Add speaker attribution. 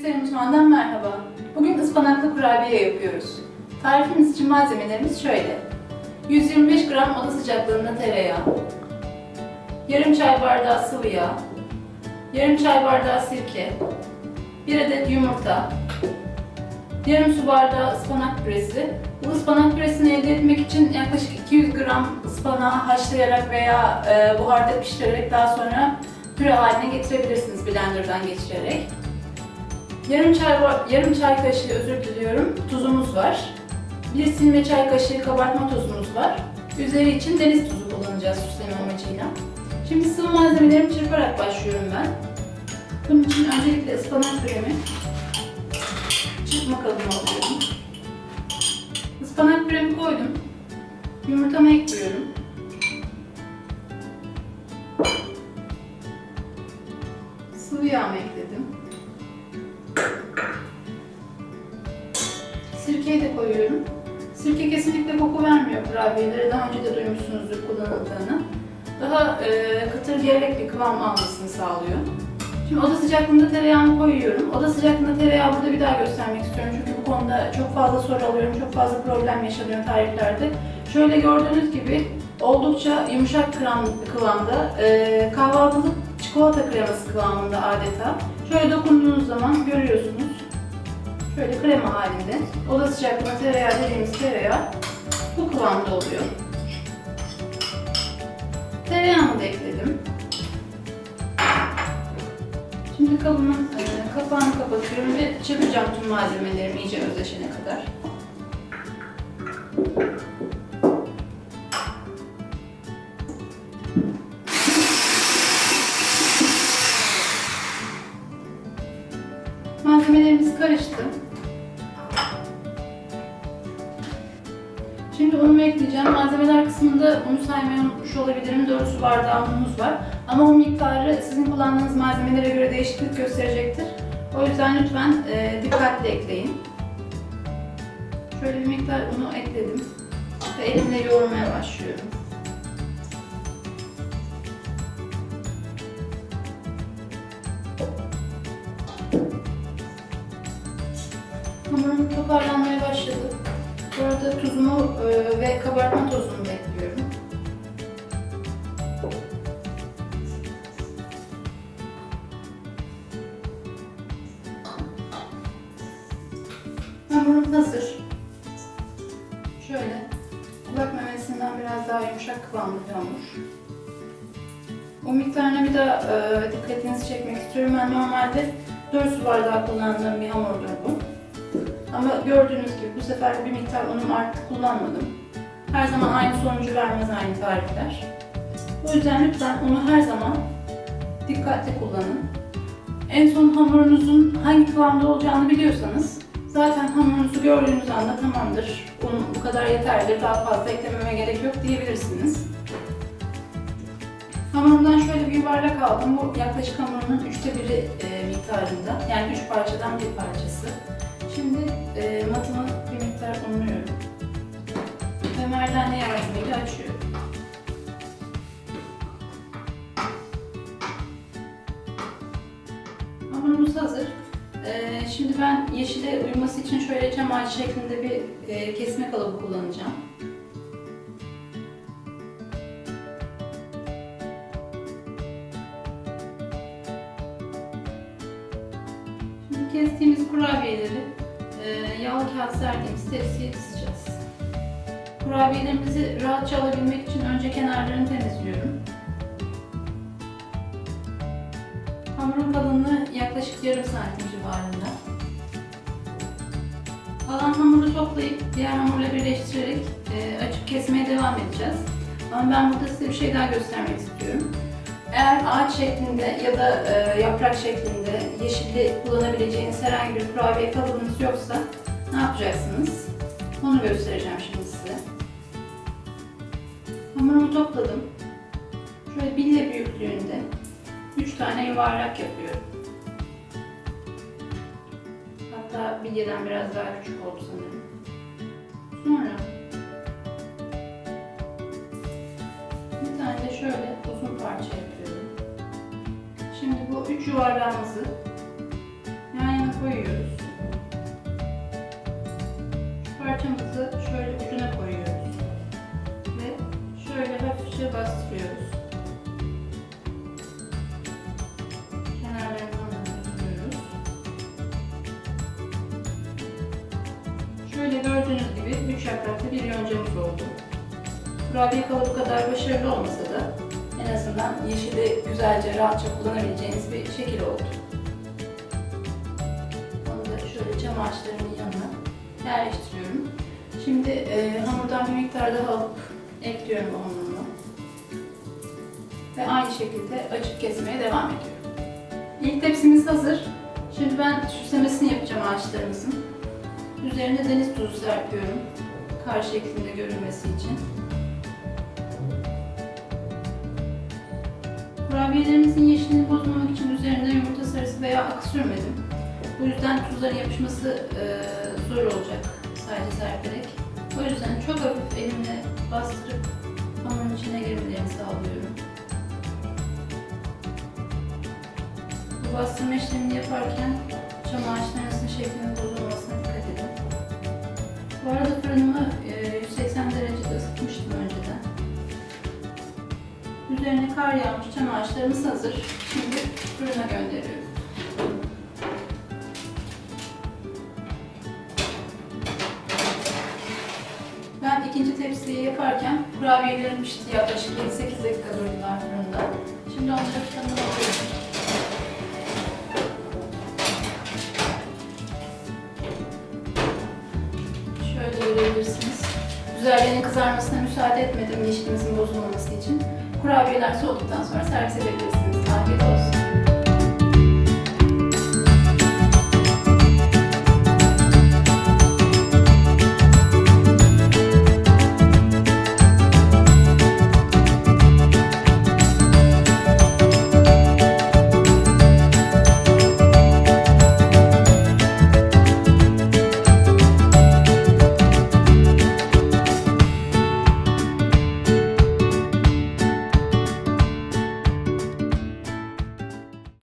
Speaker 1: Yüksel Mutfağı'ndan merhaba. Bugün ıspanaklı kurabiye yapıyoruz. Tarifimiz için malzemelerimiz şöyle. 125 gram oda sıcaklığında tereyağı, yarım çay bardağı sıvı yağ, yarım çay bardağı sirke, 1 adet yumurta, yarım su bardağı ıspanak püresi. Bu ıspanak püresini elde etmek için yaklaşık 200 gram ıspanağı haşlayarak veya e, buharda pişirerek daha sonra püre haline getirebilirsiniz blenderdan geçirerek. Yarım çay, yarım çay kaşığı özür diliyorum tuzumuz var. Bir silme çay kaşığı kabartma tozumuz var. Üzeri için deniz tuzu kullanacağız süsleme amacıyla. Şimdi sıvı malzemelerimi çırparak başlıyorum ben. Bunun için öncelikle ıspanak püremi çırpma kabına alıyorum. Ispanak püremi koydum. Yumurtamı ekliyorum. Sıvı yağımı ekledim. Sirkeyi de koyuyorum. Sirke kesinlikle koku vermiyor kurabiyelere. Daha önce de duymuşsunuzdur kullanıldığını. Daha e, kıtır gevrek bir kıvam almasını sağlıyor. Şimdi oda sıcaklığında tereyağını koyuyorum. Oda sıcaklığında tereyağı burada bir daha göstermek istiyorum. Çünkü bu konuda çok fazla soru alıyorum. Çok fazla problem yaşanıyor tariflerde. Şöyle gördüğünüz gibi oldukça yumuşak kıvam, kıvamda. E, kahvaltılık çikolata kreması kıvamında adeta. Şöyle dokunduğunuz zaman görüyorsunuz. Şöyle krema halinde. Oda sıcaklığında tereyağı dediğimiz tereyağı bu kıvamda oluyor. Tereyağımı da ekledim. Şimdi kabımın e, kapağını kapatıyorum ve çevireceğim tüm malzemelerim iyice özleşene kadar. Malzemelerimiz karıştı. Unumu ekleyeceğim. Malzemeler kısmında unu saymayı unutmuş olabilirim. 4 su bardağı unumuz var. Ama un miktarı sizin kullandığınız malzemelere göre değişiklik gösterecektir. O yüzden lütfen e, dikkatli ekleyin. Şöyle bir miktar unu ekledim. Ve elimle yoğurmaya başlıyorum. Bu tuzumu e, ve kabartma tozunu da ekliyorum. Hamurum hazır. Şöyle kulak memesinden biraz daha yumuşak kıvamlı bir hamur. O miktarına bir daha e, dikkatinizi çekmek istiyorum. Ben normalde 4 su bardağı kullandığım bir hamurdur bu. Ama gördüğünüz gibi bu sefer bir miktar unum artık kullanmadım. Her zaman aynı sonucu vermez aynı tarifler. O yüzden lütfen unu her zaman dikkatli kullanın. En son hamurunuzun hangi kıvamda olacağını biliyorsanız zaten hamurunuzu gördüğünüz anda tamamdır. Un bu kadar yeterli, daha fazla eklememe gerek yok diyebilirsiniz. Hamurumdan şöyle bir yuvarlak aldım. Bu yaklaşık hamurunun üçte biri e, miktarında. Yani üç parçadan bir parçası. Şimdi e, matımı bir miktar unluyorum. Ve merdane yardımıyla açıyorum. Hamurumuz hazır. E, şimdi ben yeşile uyması için şöyle cam ağacı şeklinde bir e, kesme kalıbı kullanacağım. Kestiğimiz kurabiyeleri e, yağlı kağıt serdiğimiz tepsiye dizeceğiz. Kurabiyelerimizi rahatça alabilmek için önce kenarlarını temizliyorum. Hamurun kalınlığı yaklaşık yarım santim civarında. Kalan hamuru toplayıp diğer hamurla birleştirerek e, açıp kesmeye devam edeceğiz. Ama ben burada size bir şey daha göstermek istiyorum. Eğer ağaç şeklinde ya da e, yaprak şeklinde yeşilli kullanabileceğiniz herhangi bir kurabiye kalıbınız yoksa ne yapacaksınız? Onu göstereceğim şimdi size. Hamurumu topladım. Şöyle bille büyüklüğünde 3 tane yuvarlak yapıyorum. Hatta bilyeden biraz daha küçük oldu sanırım. Sonra üç yuvarlağımızı yan yana koyuyoruz. Şu parçamızı şöyle ucuna koyuyoruz. Ve şöyle hafifçe bastırıyoruz. Şöyle gördüğünüz gibi 3 yapraklı bir yoncamız oldu. Kurabiye kalıbı kadar başarılı olmasa da en azından yeşili güzelce rahatça kullanabileceğiniz bir şekil oldu. Onu da şöyle cam yanına yerleştiriyorum. Şimdi e, hamurdan bir miktar daha alıp ekliyorum onunla. Ve aynı şekilde açıp kesmeye devam ediyorum. İlk tepsimiz hazır. Şimdi ben süslemesini yapacağım ağaçlarımızın. Üzerine deniz tuzu serpiyorum. Kar şeklinde görünmesi için. Kurabiyelerimizin yeşilini bozmamak için üzerine yumurta sarısı veya ak sürmedim. Bu yüzden tuzların yapışması e, zor olacak sadece serperek. O yüzden çok hafif elimle bastırıp hamurun içine girmelerini sağlıyorum. Bu bastırma işlemini yaparken çam ağaçlarınızın şeklinin bozulmasına dikkat edin. Bu arada fırınımı e, 180 derecede ısıtmıştım önceden. Üzerine kar yağmış çam ağaçlarımız hazır. Şimdi fırına gönderiyorum. Ben ikinci tepsiyi yaparken kurabiyelerim pişti yaklaşık 7-8 dakika durdular fırında. Şimdi onları fırından alıyorum. Şöyle görebilirsiniz. Üzerlerinin kızarmasına müsaade etmedim yeşilimizin bozulmaması için. Kurabiyeler soğuduktan sonra servis edebilirsiniz. Afiyet olsun.